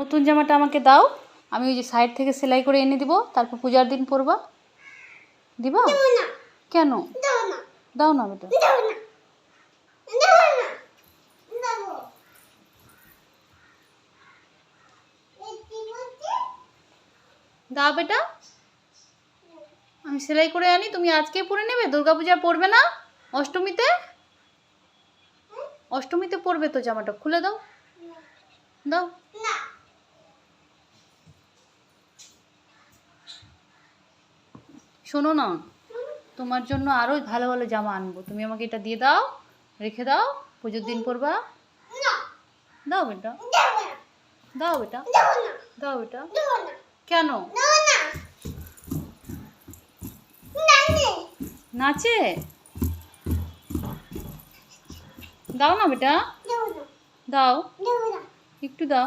নতুন জামাটা আমাকে দাও। আমি ওই যে সাইড থেকে সেলাই করে এনে দিব তারপর পূজার দিন পরবা। দিবা? কেন? দাও না বেটা দাও বেটা। আমি সেলাই করে আনি তুমি আজকে পরে নেবে দুর্গাপূজা পরবে না? অষ্টমীতে? অষ্টমীতে পরবে তো জামাটা খুলে দাও। দাও। শোনো না, তোমার জন্য আরও ভালো ভালো জামা আনব। তুমি আমাকে এটা দিয়ে দাও, রেখে দাও, পুজোর দিন পরবা। দাও বেটা। দাও বেটা। দাও বেটা। কেন? নাচে? দাও না বেটা। দাও। একটু দাও।